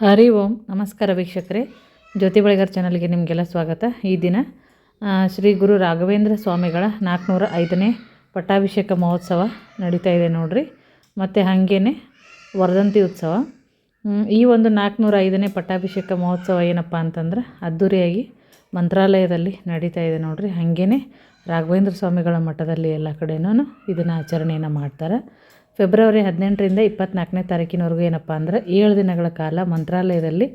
ಹರಿ ಓಂ, ನಮಸ್ಕಾರ ವೀಕ್ಷಕರೇ. ಜ್ಯೋತಿ ಬಳಿಗಾರ್ ಚಾನಲ್ಗೆ ನಿಮಗೆಲ್ಲ ಸ್ವಾಗತ. ಈ ದಿನ ಶ್ರೀ ಗುರು ರಾಘವೇಂದ್ರ ಸ್ವಾಮಿಗಳ ನಾಲ್ಕುನೂರ ಐದನೇ ಪಟ್ಟಾಭಿಷೇಕ ಮಹೋತ್ಸವ ನಡೀತಾ ಇದೆ ನೋಡ್ರಿ. ಮತ್ತು ಹಾಗೇನೆ ವರ್ಧಂತಿ ಉತ್ಸವ. ಈ ಒಂದು ನಾಲ್ಕುನೂರ ಐದನೇ ಪಟ್ಟಾಭಿಷೇಕ ಮಹೋತ್ಸವ ಏನಪ್ಪ ಅಂತಂದ್ರೆ ಅದ್ಧೂರಿಯಾಗಿ ಮಂತ್ರಾಲಯದಲ್ಲಿ ನಡೀತಾ ಇದೆ ನೋಡಿರಿ. ಹಾಗೇ ರಾಘವೇಂದ್ರ ಸ್ವಾಮಿಗಳ ಮಠದಲ್ಲಿ ಎಲ್ಲ ಕಡೆನೂ ಇದನ್ನು ಆಚರಣೆಯನ್ನು ಮಾಡ್ತಾರೆ. ಫೆಬ್ರವರಿ ಹದಿನೆಂಟರಿಂದ ಇಪ್ಪತ್ತ್ನಾಲ್ಕನೇ ತಾರೀಕಿನವರೆಗೂ ಏನಪ್ಪ ಅಂದ್ರೆ ಏಳು ದಿನಗಳ ಕಾಲ ಮಂತ್ರಾಲಯದಲ್ಲಿ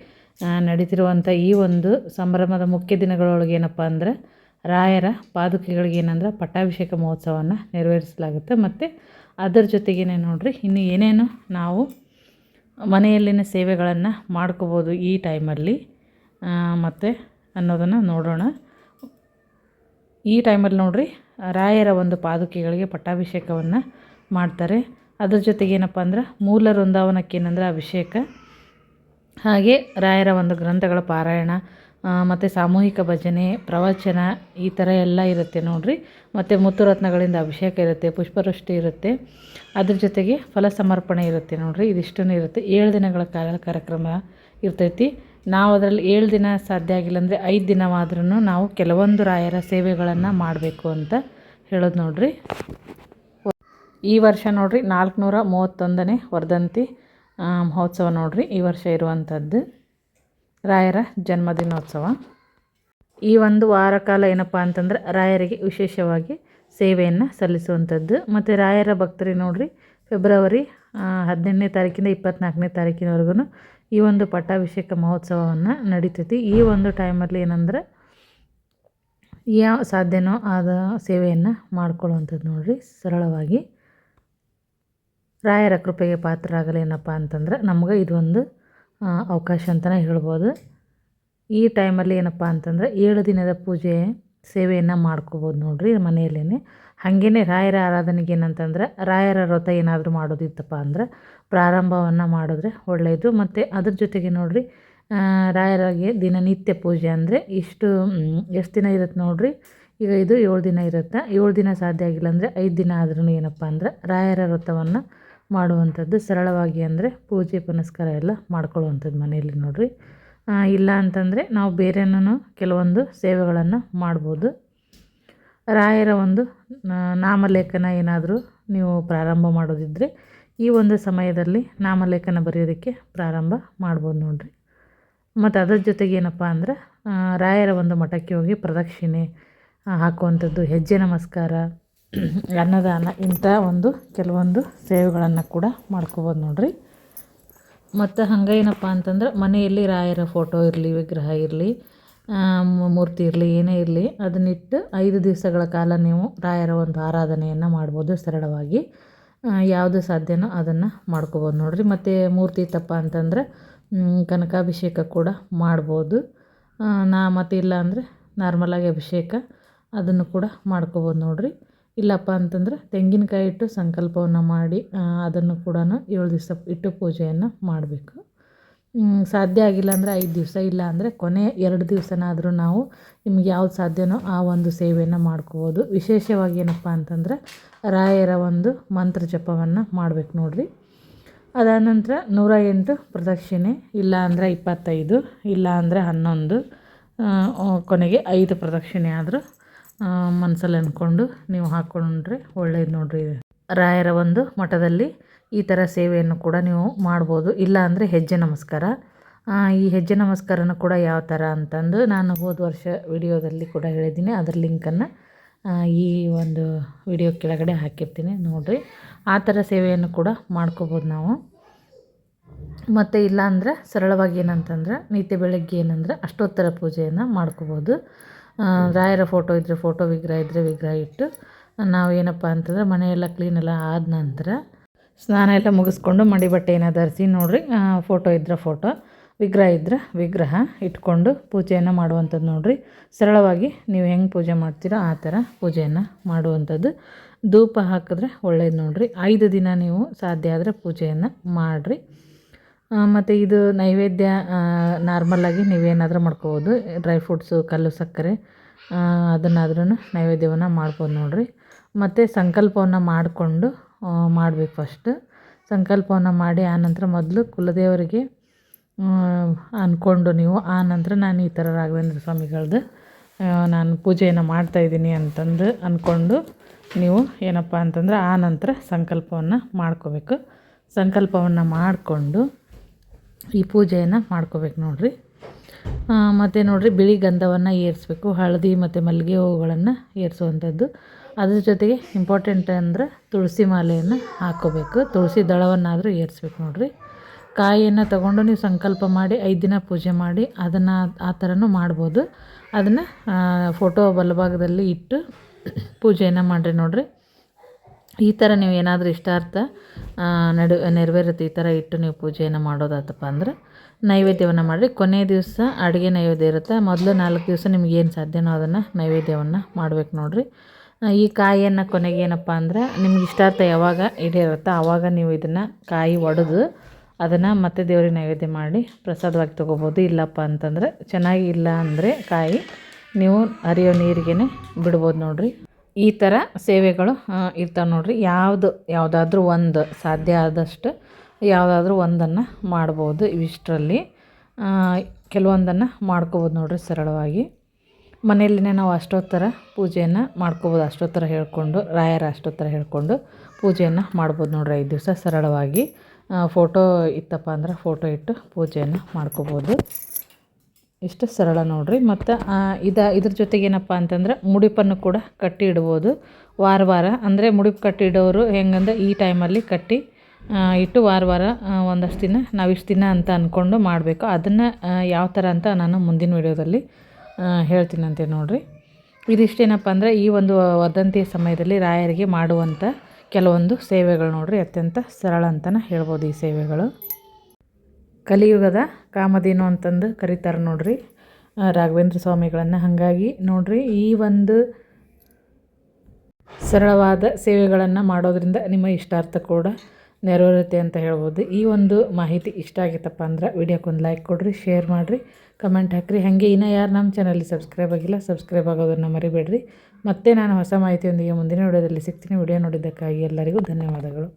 ನಡೀತಿರುವಂಥ ಈ ಒಂದು ಸಂಭ್ರಮದ ಮುಖ್ಯ ದಿನಗಳೊಳಗೆ ಏನಪ್ಪ ಅಂದ್ರೆ ರಾಯರ ಪಾದುಕೆಗಳಿಗೆ ಏನಂದ್ರೆ ಪಟ್ಟಾಭಿಷೇಕ ಮಹೋತ್ಸವವನ್ನು ನೆರವೇರಿಸಲಾಗುತ್ತೆ. ಮತ್ತು ಅದರ ಜೊತೆಗೇನೆ ನೋಡಿರಿ, ಇನ್ನು ಏನೇನು ನಾವು ಮನೆಯಲ್ಲಿನ ಸೇವೆಗಳನ್ನು ಮಾಡ್ಕೋಬೋದು ಈ ಟೈಮಲ್ಲಿ ಮತ್ತು ಅನ್ನೋದನ್ನು ನೋಡೋಣ. ಈ ಟೈಮಲ್ಲಿ ನೋಡಿರಿ, ರಾಯರ ಒಂದು ಪಾದುಕೆಗಳಿಗೆ ಪಟ್ಟಾಭಿಷೇಕವನ್ನು ಮಾಡ್ತಾರೆ. ಅದ್ರ ಜೊತೆಗೆ ಏನಪ್ಪ ಅಂದ್ರೆ ಮೂಲ ವೃಂದಾವನಕ್ಕೆ ಏನಂದ್ರೆ ಅಭಿಷೇಕ. ಹಾಗೆ ರಾಯರ ಒಂದು ಗ್ರಂಥಗಳ ಪಾರಾಯಣ ಮತ್ತು ಸಾಮೂಹಿಕ ಭಜನೆ, ಪ್ರವಚನ, ಈ ಥರ ಎಲ್ಲ ಇರುತ್ತೆ ನೋಡಿರಿ. ಮತ್ತು ಮುತ್ತುರತ್ನಗಳಿಂದ ಅಭಿಷೇಕ ಇರುತ್ತೆ ಪುಷ್ಪವೃಷ್ಟಿ ಇರುತ್ತೆ. ಅದ್ರ ಜೊತೆಗೆ ಫಲ ಸಮರ್ಪಣೆ ಇರುತ್ತೆ ನೋಡಿರಿ ಇದಿಷ್ಟೂ ಇರುತ್ತೆ. ಏಳು ದಿನಗಳ ಕಾಲ ಕಾರ್ಯಕ್ರಮ ಇರ್ತೈತಿ. ನಾವು ಅದರಲ್ಲಿ ಏಳು ದಿನ ಸಾಧ್ಯ ಆಗಿಲ್ಲ ಅಂದರೆ ಐದು ದಿನವಾದ್ರೂ ನಾವು ಕೆಲವೊಂದು ರಾಯರ ಸೇವೆಗಳನ್ನು ಮಾಡಬೇಕು ಅಂತ ಹೇಳೋದು ನೋಡ್ರಿ. ಈ ವರ್ಷ ನೋಡ್ರಿ ನಾಲ್ಕುನೂರ ಮೂವತ್ತೊಂದನೇ ವರ್ಧಂತಿ ಮಹೋತ್ಸವ ನೋಡ್ರಿ. ಈ ವರ್ಷ ಇರುವಂಥದ್ದು ರಾಯರ ಜನ್ಮದಿನೋತ್ಸವ. ಈ ಒಂದು ವಾರ ಕಾಲ ಏನಪ್ಪ ಅಂತಂದ್ರೆ ರಾಯರಿಗೆ ವಿಶೇಷವಾಗಿ ಸೇವೆಯನ್ನು ಸಲ್ಲಿಸುವಂಥದ್ದು. ಮತ್ತು ರಾಯರ ಭಕ್ತರಿಗೆ ನೋಡ್ರಿ, ಫೆಬ್ರವರಿ ಹದಿನೆಂಟನೇ ತಾರೀಕಿಂದ ಇಪ್ಪತ್ತ್ನಾಲ್ಕನೇ ತಾರೀಕಿನವರೆಗೂ ಈ ಒಂದು ಪಟ್ಟಾಭಿಷೇಕ ಮಹೋತ್ಸವವನ್ನು ನಡೀತೈತಿ. ಈ ಒಂದು ಟೈಮಲ್ಲಿ ಏನಂದ್ರೆ ಯಾವ ಸಾಧ್ಯನೋ ಆದ ಸೇವೆಯನ್ನು ಮಾಡ್ಕೊಳ್ಳುವಂಥದ್ದು ನೋಡ್ರಿ, ಸರಳವಾಗಿ. ರಾಯರ ಕೃಪೆಗೆ ಪಾತ್ರರಾಗಲೇನಪ್ಪ ಅಂತಂದ್ರೆ ನಮ್ಗೆ ಇದೊಂದು ಅವಕಾಶ ಅಂತಲೇ ಹೇಳ್ಬೋದು. ಈ ಟೈಮಲ್ಲಿ ಏನಪ್ಪ ಅಂತಂದ್ರೆ ಏಳು ದಿನದ ಪೂಜೆ ಸೇವೆಯನ್ನು ಮಾಡ್ಕೋಬೋದು ನೋಡಿರಿ ಮನೆಯಲ್ಲೇ ಹಾಗೇ ರಾಯರ ಆರಾಧನೆಗೆ ಏನಂತಂದ್ರೆ ರಾಯರ ವ್ರತ ಏನಾದರೂ ಮಾಡೋದಿತ್ತಪ್ಪ ಅಂದ್ರೆ ಪ್ರಾರಂಭವನ್ನು ಮಾಡಿದ್ರೆ ಒಳ್ಳೆಯದು ಮತ್ತು ಅದ್ರ ಜೊತೆಗೆ ನೋಡಿರಿ ರಾಯರಿಗೆ ದಿನನಿತ್ಯ ಪೂಜೆ ಅಂದರೆ ಇಷ್ಟು ಎಷ್ಟು ದಿನ ಇರುತ್ತೆ ನೋಡಿರಿ? ಈಗ ಇದು ಏಳು ದಿನ ಇರುತ್ತೆ. ಏಳು ದಿನ ಸಾಧ್ಯ ಆಗಿಲ್ಲ ಅಂದರೆ ಐದು ದಿನ ಆದ್ರೂ ಏನಪ್ಪ ಅಂದ್ರೆ ರಾಯರ ವ್ರತವನ್ನು ಮಾಡುವಂಥದ್ದು ಸರಳವಾಗಿ ಅಂದರೆ ಪೂಜೆ ಪುನಸ್ಕಾರ ಎಲ್ಲ ಮಾಡ್ಕೊಳ್ಳುವಂಥದ್ದು ಮನೆಯಲ್ಲಿ ನೋಡಿರಿ. ಇಲ್ಲ ಅಂತಂದರೆ ನಾವು ಬೇರೆನೂ ಕೆಲವೊಂದು ಸೇವೆಗಳನ್ನು ಮಾಡ್ಬೋದು. ರಾಯರ ಒಂದು ನಾಮಲೇಖನ ಏನಾದರೂ ನೀವು ಪ್ರಾರಂಭ ಮಾಡೋದಿದ್ದರೆ ಈ ಒಂದು ಸಮಯದಲ್ಲಿ ನಾಮಲೇಖನ ಬರೆಯೋದಕ್ಕೆ ಪ್ರಾರಂಭ ಮಾಡ್ಬೋದು ನೋಡಿರಿ. ಮತ್ತು ಅದರ ಜೊತೆಗೆ ಏನಪ್ಪ ಅಂದ್ರೆ ರಾಯರ ಒಂದು ಮಠಕ್ಕೆ ಹೋಗಿ ಪ್ರದಕ್ಷಿಣೆ ಹಾಕುವಂಥದ್ದು, ಹೆಜ್ಜೆ ನಮಸ್ಕಾರ ಅನ್ನದಾನ ಇಂಥ ಒಂದು ಕೆಲವೊಂದು ಸೇವೆಗಳನ್ನು ಕೂಡ ಮಾಡ್ಕೋಬೋದು ನೋಡಿರಿ. ಮತ್ತು ಹಂಗೆ ಏನಪ್ಪ ಅಂತಂದ್ರೆ ಮನೆಯಲ್ಲಿ ರಾಯರ ಫೋಟೋ ಇರಲಿ, ವಿಗ್ರಹ ಇರಲಿ ಮೂರ್ತಿ ಇರಲಿ, ಏನೇ ಇರಲಿ ಅದನ್ನಿಟ್ಟು ಐದು ದಿವಸಗಳ ಕಾಲ ನೀವು ರಾಯರ ಒಂದು ಆರಾಧನೆಯನ್ನು ಮಾಡ್ಬೋದು ಸರಳವಾಗಿ. ಯಾವುದು ಸಾಧ್ಯನೋ ಅದನ್ನು ಮಾಡ್ಕೋಬೋದು ನೋಡಿರಿ. ಮತ್ತು ಮೂರ್ತಿ ತಪ್ಪ ಅಂತಂದ್ರೆ ಕನಕಾಭಿಷೇಕ ಕೂಡ ಮಾಡ್ಬೋದು. ನಾ ಮತ್ತಿಲ್ಲ ಅಂದರೆ ನಾರ್ಮಲಾಗಿ ಅಭಿಷೇಕ ಅದನ್ನು ಕೂಡ ಮಾಡ್ಕೋಬೋದು ನೋಡ್ರಿ. ಇಲ್ಲಪ್ಪ ಅಂತಂದ್ರೆ ತೆಂಗಿನಕಾಯಿ ಇಟ್ಟು ಸಂಕಲ್ಪವನ್ನು ಮಾಡಿ ಅದನ್ನು ಕೂಡ ಏಳು ದಿವಸ ಇಟ್ಟು ಪೂಜೆಯನ್ನು ಮಾಡಬೇಕು. ಸಾಧ್ಯ ಆಗಿಲ್ಲ ಅಂದರೆ ಐದು ದಿವಸ, ಇಲ್ಲ ಅಂದರೆ ಕೊನೆ ಎರಡು ದಿವಸನಾದರೂ ನಾವು ನಿಮ್ಗೆ ಯಾವ್ದು ಸಾಧ್ಯನೋ ಆ ಒಂದು ಸೇವೆಯನ್ನು ಮಾಡ್ಕೋಬೋದು. ವಿಶೇಷವಾಗಿ ಏನಪ್ಪ ಅಂತಂದ್ರೆ ರಾಯರ ಒಂದು ಮಂತ್ರ ಜಪವನ್ನು ಮಾಡಬೇಕು ನೋಡಿರಿ. ಅದಾದ ನಂತರ ನೂರ ಎಂಟು ಪ್ರದಕ್ಷಿಣೆ, ಇಲ್ಲ ಅಂದರೆ ಇಪ್ಪತ್ತೈದು, ಇಲ್ಲ ಅಂದರೆ ಹನ್ನೊಂದು ಕೊನೆಗೆ ಐದು ಪ್ರದಕ್ಷಿಣೆ ಆದರೂ ಮನಸ್ಸಲ್ಲಿ ಅಂದ್ಕೊಂಡು ನೀವು ಹಾಕ್ಕೊಂಡ್ರೆ ಒಳ್ಳೇದು ನೋಡ್ರಿ. ರಾಯರ ಒಂದು ಮಠದಲ್ಲಿ ಈ ಥರ ಸೇವೆಯನ್ನು ಕೂಡ ನೀವು ಮಾಡ್ಬೋದು. ಇಲ್ಲ ಅಂದರೆ ಹೆಜ್ಜೆ ನಮಸ್ಕಾರ. ಈ ಹೆಜ್ಜೆ ನಮಸ್ಕಾರನ ಕೂಡ ಯಾವ ಥರ ಅಂತಂದು ನಾನು ಹೋದ ವರ್ಷ ವಿಡಿಯೋದಲ್ಲಿ ಕೂಡ ಹೇಳಿದ್ದೀನಿ. ಅದರ ಲಿಂಕನ್ನು ಈ ಒಂದು ವಿಡಿಯೋ ಕೆಳಗಡೆ ಹಾಕಿರ್ತೀನಿ ನೋಡಿರಿ. ಆ ಥರ ಸೇವೆಯನ್ನು ಕೂಡ ಮಾಡ್ಕೋಬೋದು ನಾವು. ಮತ್ತು ಇಲ್ಲ ಅಂದರೆ ಸರಳವಾಗಿ ಏನಂತಂದ್ರೆ, ನಿತ್ಯ ಬೆಳಗ್ಗೆ ಏನಂದ್ರೆ ಅಷ್ಟೋತ್ತರ ಪೂಜೆಯನ್ನು ಮಾಡ್ಕೋಬೋದು. ರಾಯರ ಫೋಟೋ ಇದ್ದರೆ ಫೋಟೋ ವಿಗ್ರಹ ಇದ್ದರೆ ವಿಗ್ರಹ ಇಟ್ಟು ನಾವು ಏನಪ್ಪ ಅಂತಂದ್ರೆ ಮನೆಯೆಲ್ಲ ಕ್ಲೀನೆಲ್ಲ ಆದ ನಂತರ ಸ್ನಾನ ಎಲ್ಲ ಮುಗಿಸ್ಕೊಂಡು ಮಡಿ ಬಟ್ಟೆಯನ್ನು ಧರಿಸಿ ನೋಡಿರಿ ಫೋಟೋ ಇದ್ದರೆ ಫೋಟೋ, ವಿಗ್ರಹ ಇದ್ದರೆ ವಿಗ್ರಹ ಇಟ್ಕೊಂಡು ಪೂಜೆಯನ್ನು ಮಾಡುವಂಥದ್ದು ನೋಡಿರಿ. ಸರಳವಾಗಿ ನೀವು ಹೆಂಗೆ ಪೂಜೆ ಮಾಡ್ತೀರೋ ಆ ಥರ ಪೂಜೆಯನ್ನು ಮಾಡುವಂಥದ್ದು. ಧೂಪ ಹಾಕಿದ್ರೆ ಒಳ್ಳೇದು ನೋಡಿರಿ. ಐದು ದಿನ ನೀವು ಸಾಧ್ಯ ಆದರೆ ಪೂಜೆಯನ್ನು ಮಾಡಿರಿ. ಮತ್ತು ಇದು ನೈವೇದ್ಯ ನಾರ್ಮಲ್ಲಾಗಿ ನೀವೇನಾದರೂ ಮಾಡ್ಕೋಬೋದು. ಡ್ರೈ ಫ್ರೂಟ್ಸು ಕಲ್ಲು, ಸಕ್ಕರೆ ಅದನ್ನಾದ್ರೂ ನೈವೇದ್ಯವನ್ನು ಮಾಡ್ಬೋದು ನೋಡಿರಿ. ಮತ್ತು ಸಂಕಲ್ಪವನ್ನು ಮಾಡಿಕೊಂಡು ಮಾಡಬೇಕು ಫಸ್ಟ್ ಸಂಕಲ್ಪವನ್ನು ಮಾಡಿ ಆನಂತರ ಮೊದಲು ಕುಲದೇವರಿಗೆ ಅಂದ್ಕೊಂಡು ನೀವು ಆನಂತರ ನಂತರ ನಾನು ಈ ಥರ ರಾಘವೇಂದ್ರ ಸ್ವಾಮಿಗಳದ್ದು ನಾನು ಪೂಜೆಯನ್ನು ಮಾಡ್ತಾಯಿದ್ದೀನಿ ಅಂತಂದು ಅಂದ್ಕೊಂಡು ನೀವು ಏನಪ್ಪ ಅಂತಂದ್ರೆ ಆ ನಂತರ ಸಂಕಲ್ಪವನ್ನು ಮಾಡ್ಕೋಬೇಕು. ಸಂಕಲ್ಪವನ್ನು ಮಾಡಿಕೊಂಡು ಈ ಪೂಜೆಯನ್ನು ಮಾಡ್ಕೋಬೇಕು ನೋಡಿರಿ. ಮತ್ತು ನೋಡಿರಿ ಬಿಳಿ ಗಂಧವನ್ನು ಏರಿಸ್ಬೇಕು, ಹಳದಿ ಮತ್ತು ಮಲ್ಲಿಗೆ ಹೂವುಗಳನ್ನು ಏರಿಸುವಂಥದ್ದು. ಅದ್ರ ಜೊತೆಗೆ ಇಂಪಾರ್ಟೆಂಟ್ ಅಂದರೆ ತುಳಸಿ ಮಾಲೆಯನ್ನು ಹಾಕ್ಕೋಬೇಕು. ತುಳಸಿ ದಳವನ್ನಾದರೂ ಏರಿಸ್ಬೇಕು ನೋಡಿರಿ. ಕಾಯಿಯನ್ನು ತಗೊಂಡು ನೀವು ಸಂಕಲ್ಪ ಮಾಡಿ ಐದು ದಿನ ಪೂಜೆ ಮಾಡಿ ಅದನ್ನು ಆ ಥರನೂ ಮಾಡ್ಬೋದು. ಅದನ್ನು ಫೋಟೋ ಬಲಭಾಗದಲ್ಲಿ ಇಟ್ಟು ಪೂಜೆಯನ್ನು ಮಾಡಿರಿ ನೋಡಿರಿ. ಈ ಥರ ನೀವು ಏನಾದರೂ ಇಷ್ಟಾರ್ಥ ನಡು, ನೆರವೇರುತ್ತೆ ಈ ಥರ ಇಟ್ಟು ನೀವು ಪೂಜೆಯನ್ನು ಮಾಡೋದಾತಪ್ಪ ಅಂದ್ರೆ, ನೈವೇದ್ಯವನ್ನು ಮಾಡಿರಿ. ಕೊನೆ ದಿವಸ ಅಡುಗೆ ನೈವೇದ್ಯ ಇರುತ್ತೆ. ಮೊದಲು ನಾಲ್ಕು ದಿವಸ ನಿಮ್ಗೆ ಏನು ಸಾಧ್ಯನೋ ಅದನ್ನು ನೈವೇದ್ಯವನ್ನು ಮಾಡ್ಬೇಕು ನೋಡಿರಿ. ಈ ಕಾಯಿಯನ್ನು ಕೊನೆಗೆ ಏನಪ್ಪ ಅಂದ್ರೆ, ನಿಮ್ಗೆ ಇಷ್ಟಾರ್ಥ ಯಾವಾಗ ಈಡೇರುತ್ತೋ ಆವಾಗ ನೀವು ಇದನ್ನು ಕಾಯಿ ಒಡೆದು ಅದನ್ನು ಮತ್ತೆ ದೇವ್ರಿಗೆ ನೈವೇದ್ಯ ಮಾಡಿ ಪ್ರಸಾದವಾಗಿ ತೊಗೋಬೋದು. ಇಲ್ಲಪ್ಪ ಅಂತಂದರೆ ಚೆನ್ನಾಗಿ ಇಲ್ಲ ಅಂದರೆ ಕಾಯಿ ನೀವು ಹರಿಯೋ ನೀರಿಗೆ ಬಿಡ್ಬೋದು ನೋಡಿರಿ. ಈ ಥರ ಸೇವೆಗಳು ಇರ್ತಾವೆ ನೋಡಿರಿ. ಯಾವುದು, ಯಾವುದಾದ್ರೂ ಒಂದು ಸಾಧ್ಯ ಆದಷ್ಟು ಯಾವುದಾದ್ರೂ ಒಂದನ್ನು ಮಾಡ್ಬೋದು ಇವಿಷ್ಟರಲ್ಲಿ. ಕೆಲವೊಂದನ್ನು ಮಾಡ್ಕೋಬೋದು ನೋಡಿರಿ ಸರಳವಾಗಿ. ಮನೆಯಲ್ಲಿನೇ ನಾವು ಅಷ್ಟೋತ್ತರ ಪೂಜೆಯನ್ನು ಮಾಡ್ಕೋಬೋದು, ಅಷ್ಟೋತ್ತರ ಹೇಳ್ಕೊಂಡು, ರಾಯರ ಅಷ್ಟೋತ್ತರ ಹೇಳ್ಕೊಂಡು ಪೂಜೆಯನ್ನು ಮಾಡ್ಬೋದು ನೋಡಿರಿ ಐದು ದಿವಸ ಸರಳವಾಗಿ. ಫೋಟೋ ಇತ್ತಪ್ಪ ಅಂದ್ರೆ ಫೋಟೋ ಇಟ್ಟು ಪೂಜೆಯನ್ನು ಮಾಡ್ಕೋಬೋದು. ಇಷ್ಟು ಸರಳ ನೋಡಿರಿ. ಮತ್ತು ಇದ, ಇದ್ರ ಜೊತೆಗೆ ಏನಪ್ಪ ಅಂತಂದ್ರೆ ಮುಡಿಪನ್ನು ಕೂಡ ಕಟ್ಟಿ ಇಡ್ಬೋದು. ವಾರ ವಾರ, ಅಂದರೆ ಮುಡಿಪು ಕಟ್ಟಿ ಇಡೋರು ಹೆಂಗಂದ್ರೆ ಈ ಟೈಮಲ್ಲಿ ಕಟ್ಟಿ ಇಟ್ಟು ವಾರ ವಾರ ಒಂದಷ್ಟು ದಿನ, ನಾವು ಇಷ್ಟು ದಿನ ಅಂತ ಅಂದ್ಕೊಂಡು ಮಾಡಬೇಕು. ಅದನ್ನು ಯಾವ ಥರ ಅಂತ ನಾನು ಮುಂದಿನ ವೀಡಿಯೋದಲ್ಲಿ ಹೇಳ್ತೀನಂತೆ ನೋಡಿರಿ. ಇದಿಷ್ಟೇನಪ್ಪ ಅಂದರೆ ಈ ಒಂದು ವದಂತಿಯ ಸಮಯದಲ್ಲಿ ರಾಯರಿಗೆ ಮಾಡುವಂಥ ಕೆಲವೊಂದು ಸೇವೆಗಳು ನೋಡಿರಿ. ಅತ್ಯಂತ ಸರಳ ಅಂತಲೇ ಹೇಳ್ಬೋದು ಈ ಸೇವೆಗಳು. ಕಲಿಯುಗದ ಕಾಮಧೇನು ಅಂತಂದು ಕರೀತಾರೆ ನೋಡ್ರಿ. ರಾಘವೇಂದ್ರ ಸ್ವಾಮಿಗಳನ್ನು. ಹಾಗಾಗಿ ನೋಡ್ರಿ, ಈ ಒಂದು ಸರಳವಾದ ಸೇವೆಗಳನ್ನು ಮಾಡೋದರಿಂದ ನಿಮ್ಮ ಇಷ್ಟಾರ್ಥ ಕೂಡ ನೆರವೇರುತ್ತೆ ಅಂತ ಹೇಳ್ಬೋದು. ಈ ಒಂದು ಮಾಹಿತಿ ಇಷ್ಟ ಆಗಿತ್ತಪ್ಪ ಅಂದ್ರೆ ವಿಡಿಯೋಕ್ಕೊಂದು ಲೈಕ್ ಕೊಡ್ರಿ ಶೇರ್ ಮಾಡಿರಿ ಕಮೆಂಟ್ ಹಾಕಿರಿ. ಹಾಗೆ ಇನ್ನೂ ಯಾರು ನಮ್ಮ ಚಾನಲ್ಲಿ ಸಬ್ಸ್ಕ್ರೈಬ್ ಆಗಿಲ್ಲ ಸಬ್ಸ್ಕ್ರೈಬ್ ಆಗೋದನ್ನು ಮರಿಬೇಡ್ರಿ. ಮತ್ತೆ ನಾನು ಹೊಸ ಮಾಹಿತಿಯೊಂದಿಗೆ ಮುಂದಿನ ವಿಡಿಯೋದಲ್ಲಿ ಸಿಗ್ತೀನಿ. ವಿಡಿಯೋ ನೋಡಿದ್ದಕ್ಕಾಗಿ ಎಲ್ಲರಿಗೂ ಧನ್ಯವಾದಗಳು.